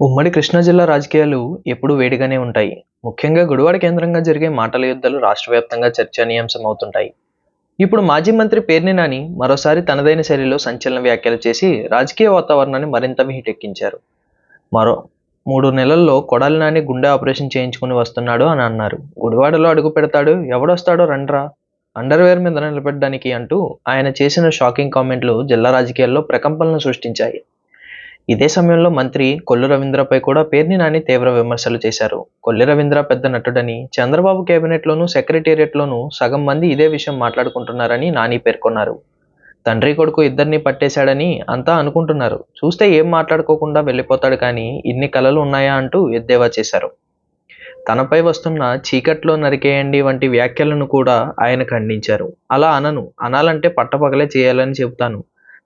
ఉమ్మడి కృష్ణా జిల్లా రాజకీయాలు ఎప్పుడూ వేడిగానే ఉంటాయి. ముఖ్యంగా గుడివాడ కేంద్రంగా జరిగే మాటల యుద్ధాలు రాష్ట్ర వ్యాప్తంగా చర్చనీయాంశం అవుతుంటాయి ఇప్పుడు మాజీ మంత్రి పేర్ని నాని మరోసారి తనదైన శైలిలో సంచలన వ్యాఖ్యలు చేసి రాజకీయ వాతావరణాన్ని మరింత హీటెక్కించారు మరో మూడు నెలల్లో కొడాలి నాని గుండె ఆపరేషన్ చేయించుకుని వస్తున్నాడు అని అన్నారు. గుడివాడలో అడుగు పెడతాడు ఎవడొస్తాడో రండ్రా అండర్వేర్ మీద నిలబెట్టడానికి అంటూ ఆయన చేసిన షాకింగ్ కామెంట్లు జిల్లా రాజకీయాల్లో ప్రకంపనలు సృష్టించాయి. ఇదే సమయంలో మంత్రి కొల్లు రవీంద్రపై కూడా పేర్ని నాని తీవ్ర విమర్శలు చేశారు. కొల్లి రవీంద్ర పెద్ద నటుడని చంద్రబాబు కేబినెట్లోనూ సెక్రటేరియట్లోనూ సగం మంది ఇదే విషయం మాట్లాడుకుంటున్నారని నాని పేర్కొన్నారు. తండ్రి కొడుకు ఇద్దరిని పట్టేశాడని అంతా అనుకుంటున్నారు. చూస్తే ఏం మాట్లాడుకోకుండా వెళ్ళిపోతాడు కానీ ఇన్ని కలలు ఉన్నాయా అంటూ ఎద్దేవా చేశారు. తనపై వస్తున్న చీకట్లో నరికేయండి వంటి వ్యాఖ్యలను కూడా ఆయన ఖండించారు. అలా అనను అనాలంటే పట్టపగలే చేయాలని చెబుతాను.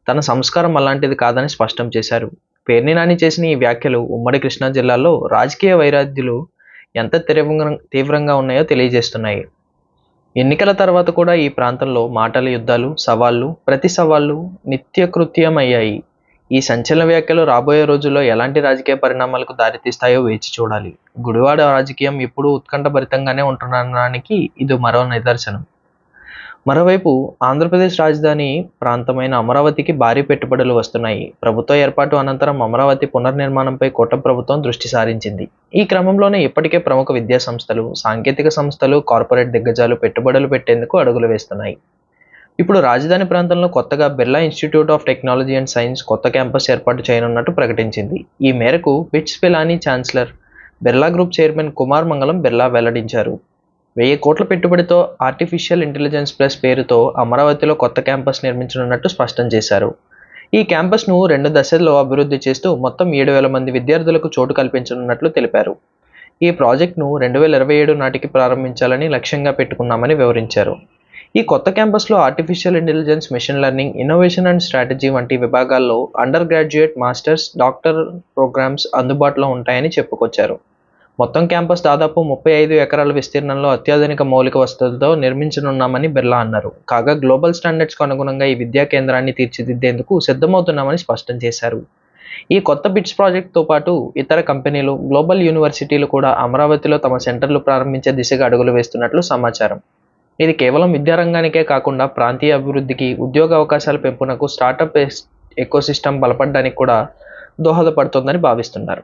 తన సంస్కారం అలాంటిది కాదని స్పష్టం చేశారు. పేర్ని నాని చేసిన ఈ వ్యాఖ్యలు ఉమ్మడి కృష్ణా జిల్లాలో రాజకీయ వైరాధ్యులు ఎంత తీవ్రంగా తీవ్రంగా ఉన్నాయో తెలియజేస్తున్నాయి. ఎన్నికల తర్వాత కూడా ఈ ప్రాంతంలో మాటల యుద్ధాలు సవాళ్ళు ప్రతి సవాళ్ళు నిత్యకృత్యమయ్యాయి. ఈ సంచలన వ్యాఖ్యలు రాబోయే రోజుల్లో ఎలాంటి రాజకీయ పరిణామాలకు దారితీస్తాయో వేచి చూడాలి. గుడివాడ రాజకీయం ఎప్పుడూ ఉత్కంఠభరితంగానే ఉంటున్నదానికి ఇది మరో నిదర్శనం. మరోవైపు ఆంధ్రప్రదేశ్ రాజధాని ప్రాంతమైన అమరావతికి భారీ పెట్టుబడులు వస్తున్నాయి. ప్రభుత్వ ఏర్పాటు అనంతరం అమరావతి పునర్నిర్మాణంపై కోట ప్రభుత్వం దృష్టి సారించింది. ఈ క్రమంలోనే ఇప్పటికే ప్రముఖ విద్యా సంస్థలు సాంకేతిక సంస్థలు కార్పొరేట్ దిగ్గజాలు పెట్టుబడులు పెట్టేందుకు అడుగులు వేస్తున్నాయి. ఇప్పుడు రాజధాని ప్రాంతంలో కొత్తగా Birla institute of technology and science కొత్త క్యాంపస్ ఏర్పాటు చేయనున్నట్టు ప్రకటించింది. ఈ మేరకు BITS Pilani chancellor Birla group chairman Kumar Mangalam Birla వెల్లడించారు. వెయ్యి కోట్ల పెట్టుబడితో ఆర్టిఫిషియల్ ఇంటెలిజెన్స్ ప్లస్ పేరుతో అమరావతిలో కొత్త క్యాంపస్ నిర్మించనున్నట్టు స్పష్టం చేశారు. ఈ క్యాంపస్ను రెండు దశల్లో అభివృద్ధి చేస్తూ మొత్తం ఏడు వేల మంది విద్యార్థులకు చోటు కల్పించనున్నట్లు తెలిపారు. ఈ ప్రాజెక్టును రెండు వేల ఇరవై ఏడు నాటికి ప్రారంభించాలని లక్ష్యంగా పెట్టుకున్నామని వివరించారు. ఈ కొత్త క్యాంపస్లో artificial intelligence machine learning innovation and strategy వంటి విభాగాల్లో undergraduate masters doctor programmes అందుబాటులో ఉంటాయని చెప్పుకొచ్చారు. మొత్తం క్యాంపస్ దాదాపు ముప్పై ఐదు ఎకరాల విస్తీర్ణంలో అత్యాధునిక మౌలిక వసతులతో నిర్మించనున్నామని బిర్లా అన్నారు. కాగా గ్లోబల్ స్టాండర్డ్స్కు అనుగుణంగా ఈ విద్యా కేంద్రాన్ని తీర్చిదిద్దేందుకు సిద్ధమవుతున్నామని స్పష్టం చేశారు. ఈ కొత్త బిట్స్ ప్రాజెక్ట్తో పాటు ఇతర కంపెనీలు గ్లోబల్ యూనివర్సిటీలు కూడా అమరావతిలో తమ సెంటర్లు ప్రారంభించే దిశగా అడుగులు వేస్తున్నట్లు సమాచారం. ఇది కేవలం విద్యారంగానికే కాకుండా ప్రాంతీయ అభివృద్ధికి ఉద్యోగ అవకాశాల పెంపునకు స్టార్టప్ ఎకోసిస్టమ్ బలపడడానికి కూడా దోహదపడుతుందని భావిస్తున్నారు.